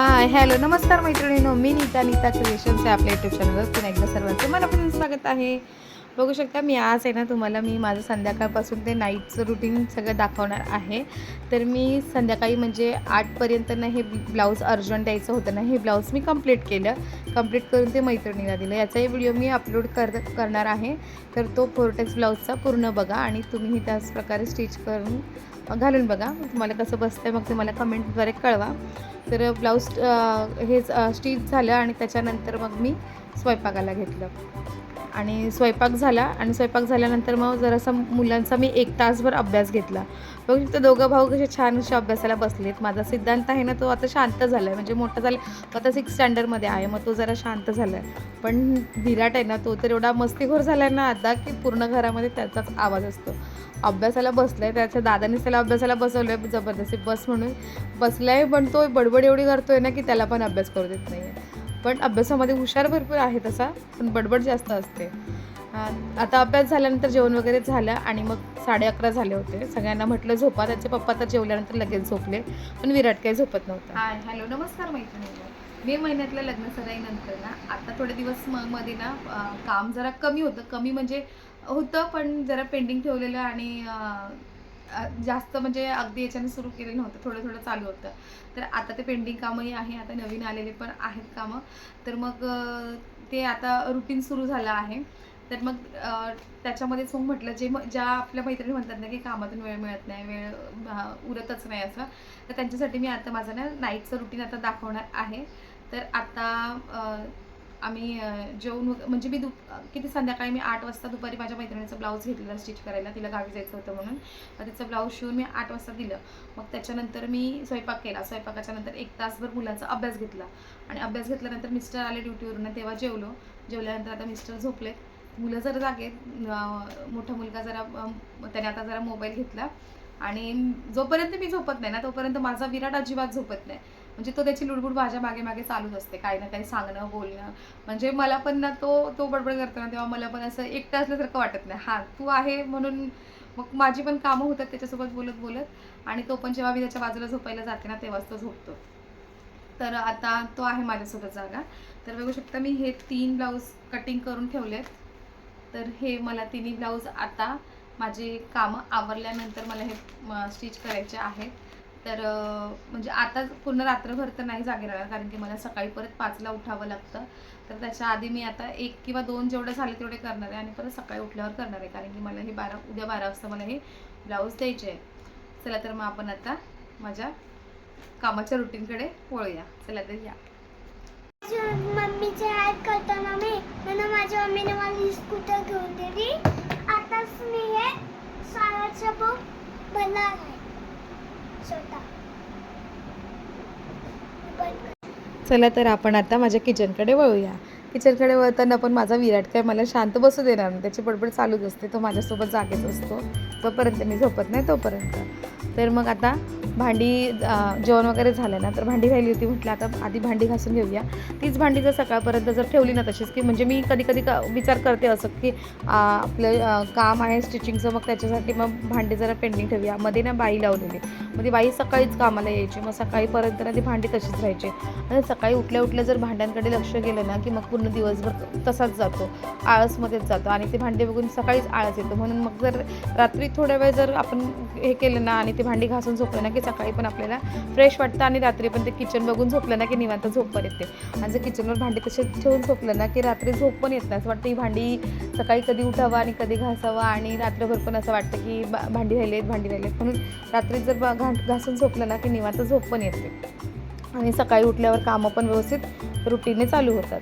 Hi hello नमस्कार मैत्रिणींनो. मी नीता नीता क्रिएशनचे आहे आपल्या यूट्यूब चॅनलवर पुन्हा एकदा सर्वांचे मनापासून स्वागत आहे. बघू शकता मी आज आहे ना तुम्हाला मी माझं संध्याकाळपासून ते नाईटचं रुटीन सगळं दाखवणार आहे. तर मी संध्याकाळी म्हणजे आठपर्यंत ना हे ब्लाऊज अर्जंट द्यायचं होतं ना हे ब्लाऊज मी कंप्लीट केलं. कंप्लीट करून ते मैत्रिणीला दिलं. याचाही व्हिडिओ मी अपलोड कर करणार आहे. तर तो फोरटेक्स ब्लाऊजचा पूर्ण बघा आणि तुम्हीही त्याच प्रकारे स्टिच करून घालून बघा. तुम्हाला कसं बसतं आहे मग तुम्हाला मला कमेंटद्वारे कळवा. तर ब्लाऊज हे स्टिच झालं आणि त्याच्यानंतर मग मी स्वयंपाकाला घेतलं. आणि स्वयंपाक झाला आणि स्वयंपाक झाल्यानंतर मग जरासा मुलांचा मी एक तासभर अभ्यास घेतला. बघू शकतो दोघं भाऊ कसे छान असे अभ्यासाला बसलेत. माझा सिद्धांत आहे ना तो आता शांत झाला आहे म्हणजे मोठा झाला आता सिक्स स्टँडर्डमध्ये आहे. मग तो जरा शांत झाला आहे पण विराट आहे ना तो तर एवढा मस्तीखोर झाला आहे ना आता की पूर्ण घरामध्ये त्याचाच आवाज असतो. अभ्यासाला बसला आहे त्याच्या दादानेच त्याला अभ्यासाला बसवलं आहे जबरदस्ती बस म्हणून. बसला आहे पण तो बडबड एवढी करतोय ना की त्याला पण अभ्यास करू देत नाही आहे पण अभ्यासामध्ये हुशार भरपूर आहे तसा पण बडबड जास्त असते. आता अभ्यास झाल्यानंतर जेवण वगैरे झालं आणि मग साडे अकरा झाले होते. सगळ्यांना म्हटलं झोपा. त्याचे पप्पा तर जेवल्यानंतर लगेच झोपले पण विराट काही झोपत नव्हता. हाय हॅलो नमस्कार मैत्रिणी मे महिन्यातल्या लग्न सराईनंतर ना आता थोडे दिवस मग मध्ये ना काम जरा कमी होतं. कमी म्हणजे होतं पण जरा पेंडिंग ठेवलेलं आणि जास्त म्हणजे अगदी याच्याने सुरू केलेलं नव्हतं थोडं थोडं चालू होतं. तर आता ते पेंडिंग कामही आहे आता नवीन आलेले पण आहेत कामं. तर मग ते आता रुटीन सुरू झालं आहे. तर मग त्याच्यामध्येच मग म्हटलं जे म- ज्या आपल्या मैत्रिणी म्हणतात ना की कामातून वेळ मिळत नाही वेळ उरतच नाही असं तर त्यांच्यासाठी मी आता माझं ना नाईटचं रुटीन आता दाखवणार आहे. तर आता आम्ही जेवण म्हणजे मी दुप किती संध्याकाळी मी आठ वाजता दुपारी माझ्या मैत्रिणीचं ब्लाऊज घेतलेला स्टिच करायला तिला गावी जायचं होतं म्हणून. मग तिचं ब्लाऊज शिवून मी आठ वाजता दिलं. मग त्याच्यानंतर मी स्वयंपाक केला. स्वयंपाकाच्या नंतर एक तासभर मुलांचा अभ्यास घेतला. आणि अभ्यास घेतल्यानंतर मिस्टर आले ड्युटीवरून तेव्हा जेवलो. जेवल्यानंतर आता मिस्टर झोपले मुलं जरा जागेत मोठा मुलगा जरा त्याने आता जरा मोबाईल घेतला. आणि जोपर्यंत मी झोपत नाही ना तोपर्यंत माझा विराट अजिबात झोपत नाही. म्हणजे तो त्याची लुडबुड माझ्या मागे मागे चालूच असते. काही ना काही सांगणं बोलणं. म्हणजे मला पण ना तो तो बडबड करतो ना तेव्हा मला पण असं एकटं असल्यासारखं वाटत नाही. हां तू आहे म्हणून मग माझी पण कामं होतात त्याच्यासोबत बोलत बोलत. आणि तो पण जेव्हा मी त्याच्या बाजूला झोपायला जाते ना तेव्हाच तो झोपतो. तर आता तो आहे माझ्यासोबत जागा. तर बघू शकता मी हे तीन ब्लाऊज कटिंग करून ठेवलेत. तर हे मला तिन्ही ब्लाऊज आता माझे कामं आवरल्यानंतर मला हे स्टिच करायचे आहेत. तर म्हणजे आता पूर्ण रात्रभर तर नाही जागे राहणार कारण की मला सकाळी परत पाचला उठावं लागतं. तर त्याच्या आधी मी आता एक किंवा दोन जेवढे झाले तेवढे करणार आहे आणि परत सकाळी उठल्यावर करणार आहे कारण की मला हे बारा उद्या बारा वाजता मला हे ब्लाऊज द्यायचे आहे. चला तर मग आपण आता माझ्या कामाच्या रुटीनकडे वळूया. चला तर या. मम्मीचे मम्मीचे हात करताना मी म्हणून माझ्या मम्मीने मला स्कूटर घेऊन दिली. आताच मी हे शाळेचा बुक भरणार आहे स्वतः बंद कर. चला तर आपण आता माझ्या किचनकडे वळूया. किचनकडे वळताना पण माझा विराट काय मला शांत बसू देणार नाही. त्याची बडबड चालूच असते. तो माझ्यासोबत जागेच असतो. जोपर्यंत मी झोपत नाही तोपर्यंत. तर मग आता भांडी जेवण वगैरे झालं ना तर भांडी राहिली होती. म्हटलं आता आधी भांडी घासून घेऊया. तीच भांडी जर सकाळपर्यंत जर ठेवली ना तशीच की म्हणजे मी कधी कधी का विचार करते असं की आपलं काम आहे स्टिचिंगचं मग त्याच्यासाठी मग भांडी जरा पेंडिंग ठेवूया. मध्ये ना बाई लावलेली. मग ती बाई सकाळीच कामाला यायची मग सकाळीपर्यंत ना ती भांडी तशीच राहायची. आणि सकाळी उठल्या उठल्या जर भांड्यांकडे लक्ष गेलं ना की मग पूर्ण दिवसभर तसाच जातो आळसमध्येच जातो. आणि ते भांडे बघून सकाळीच आळस येतो. म्हणून मग जर रात्री थोड्या वेळ जर आपण हे केलं ना आणि ते भांडी घासून झोपलं ना की सकाळी पण आपल्याला फ्रेश वाटतं आणि रात्री पण ते किचन बघून झोपलं ना की निवांत झोप पण येते. आणि जर किचनवर भांडी तसे ठेवून झोपलं ना की रात्री झोप पण येत नाही. असं वाटतं ही भांडी सकाळी कधी उठावं आणि कधी घासावं आणि रात्रभर पण असं वाटतं की भांडी राहिली आहेत भांडी राहिली आहेत म्हणून रात्री जर बा- घा घासून झोपलं ना की निवांत झोप पण येते. आणि सकाळी उठल्यावर कामं पण व्यवस्थित रुटीने चालू होतात.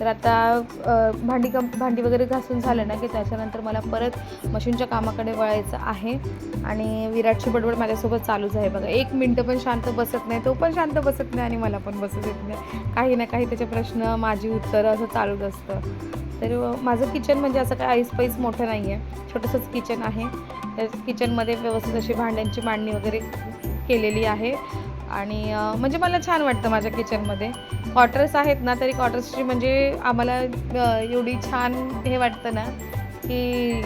तर आता भांडी कम भांडी वगैरे घासून झालं ना की त्याच्यानंतर मला परत मशीनच्या कामाकडे वळायचं आहे. आणि विराटची बडबड माझ्यासोबत चालूच आहे बघा. एक मिनटं पण शांत बसत नाही तो पण शांत बसत नाही आणि मला पण बसत येत नाही. काही ना काही त्याचे प्रश्न माझी उत्तरं असं चालूच असतं. तर माझं किचन म्हणजे असं काय ऐसपैस मोठं नाही आहे छोटंसंच किचन आहे. त्या किचनमध्ये व्यवस्थित अशी भांड्यांची मांडणी वगैरे केलेली आहे. आणि म्हणजे मला छान वाटतं माझ्या किचनमध्ये. क्वार्टर्स आहेत ना तरी क्वार्टर्सची म्हणजे आम्हाला एवढी छान हे वाटतं ना की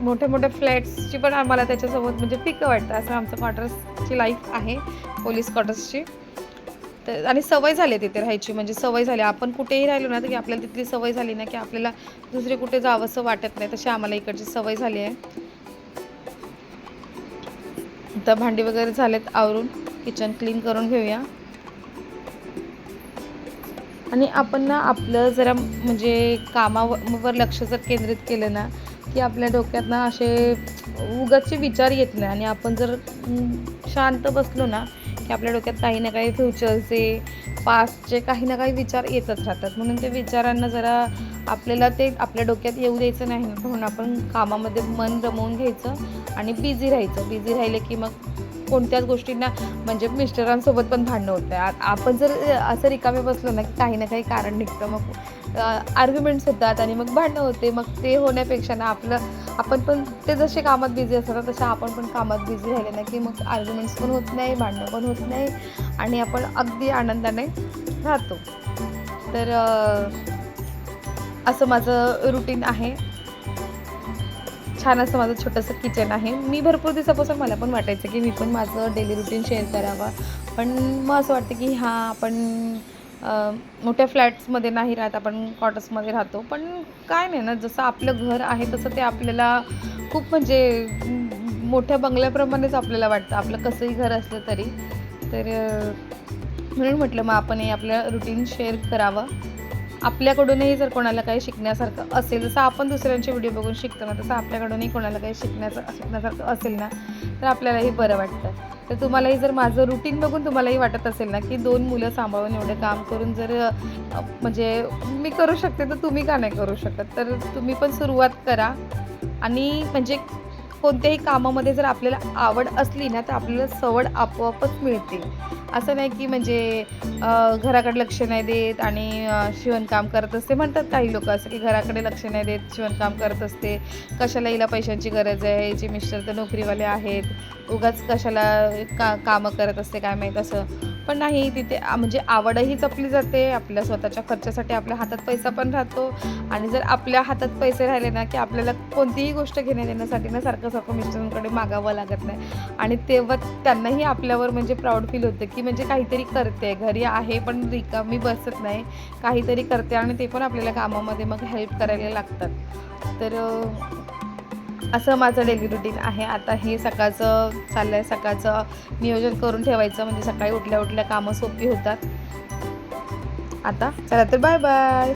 मोठ्या मोठ्या फ्लॅट्सची पण आम्हाला त्याच्यासोबत म्हणजे पिकं वाटतं. असं आमचं क्वार्टर्सची लाईफ आहे पोलीस क्वार्टर्सची तर आणि सवय झाली तिथे राहायची. म्हणजे सवय झाली. आपण कुठेही राहिलो ना तर की आपल्याला तिथली सवय झाली ना की आपल्याला दुसरे कुठे जावंसं वाटत नाही. तशी आम्हाला इकडची सवय झाली आहे. आता भांडी वगैरे झालेत आवरून. किचन क्लीन करून घेऊया. आणि आपण ना आपलं जरा म्हणजे कामावर लक्ष जर केंद्रित केलं ना की आपल्या डोक्यात ना असे उगाचचे विचार येत नाही. आणि आपण जर शांत बसलो ना की आपल्या डोक्यात काही ना काही फ्युचरचे पास्टचे काही ना काही विचार येतच राहतात. म्हणून ते विचारांना जरा आपल्याला ते आपल्या डोक्यात येऊ द्यायचं नाही. म्हणून आपण कामामध्ये मन रमवून घ्यायचं आणि बिझी राहायचं. बिझी राहिले की मग कोणत्याच गोष्टींना म्हणजे मिस्टरांसोबत पण भांडणं होतं. आहे आपण जर असं रिकामे बसलो ना की काही ना काही कारण निघतं. मग आर्ग्युमेंट्स होतात आणि मग भांडणं होते. मग ते होण्यापेक्षा ना आपलं आपण पण ते जसे कामात बिझी असतात ना तसे आपण पण कामात बिझी राहिले ना की मग आर्ग्युमेंट्स पण होत नाही भांडणं पण होत नाही आणि आपण अगदी आनंदाने राहतो. तर असं माझं रुटीन आहे. छान असं माझं छोटंसं किचन आहे. मी भरपूर दिवसापासून मला पण वाटायचं की मी पण माझं डेली रुटीन शेअर करावं. पण मग असं वाटतं की हां आपण मोठ्या फ्लॅट्समध्ये नाही राहत आपण क्वार्टर्समध्ये राहतो. पण काय नाही ना जसं आपलं घर आहे तसं ते आपल्याला खूप म्हणजे मोठ्या बंगल्याप्रमाणेच आपल्याला वाटतं. आपलं कसंही घर असलं तरी. तर म्हणून म्हटलं मग आपण हे आपलं रुटीन शेअर करावं. आपल्याकडूनही जर कोणाला काही शिकण्यासारखं असेल जसं आपण दुसऱ्यांचे व्हिडिओ बघून शिकतो ना तसं आपल्याकडूनही कोणाला काही शिकण्याचं शिकण्यासारखं असेल ना तर आपल्यालाही बरं वाटतं. तर तुम्हालाही जर माझं रुटीन बघून तुम्हालाही वाटत असेल ना की दोन मुलं सांभाळून एवढं काम करून जर म्हणजे मी करू शकते तर तुम्ही का नाही करू शकत? तर तुम्ही पण सुरुवात करा. आणि म्हणजे कोणत्याही कामामध्ये जर आपल्याला आवड असली ना तर आपल्याला सवड आपोआपच मिळते. असं नाही की म्हणजे घराकडे लक्ष नाही देत आणि शिवणकाम करत असते. म्हणतात काही लोक असं की घराकडे लक्ष नाही देत शिवणकाम करत असते. कशाला हिला पैशांची गरज आहे? हिचे मिस्टर तर नोकरीवाले आहेत. उगाच कशाला का कामं करत असते काय माहीत असं. पण नाही तिथे म्हणजे आवडही जपली जाते. आपल्या स्वतःच्या खर्चासाठी आपल्या हातात पैसा पण राहतो. आणि जर आपल्या हातात पैसे राहिले ना की आपल्याला कोणतीही गोष्ट घेण्या देण्यासाठी ना सारखं सारखं मिस्टरांकडे मागावं लागत नाही. आणि तेव्हा त्यांनाही आपल्यावर म्हणजे प्राऊड फील होतं की म्हणजे काहीतरी करते घरी आहे पण रिकामी बसत नाही. काहीतरी करते आणि ते पण आपल्याला कामामध्ये मग हेल्प करायला लागतात. तर असं माझं डेली रुटीन आहे. आता हे सकाळचं चाललं आहे सकाळचं नियोजन करून ठेवायचं. म्हणजे सकाळी उठल्या उठल्या कामं सोपी होतात. आता चला तर बाय बाय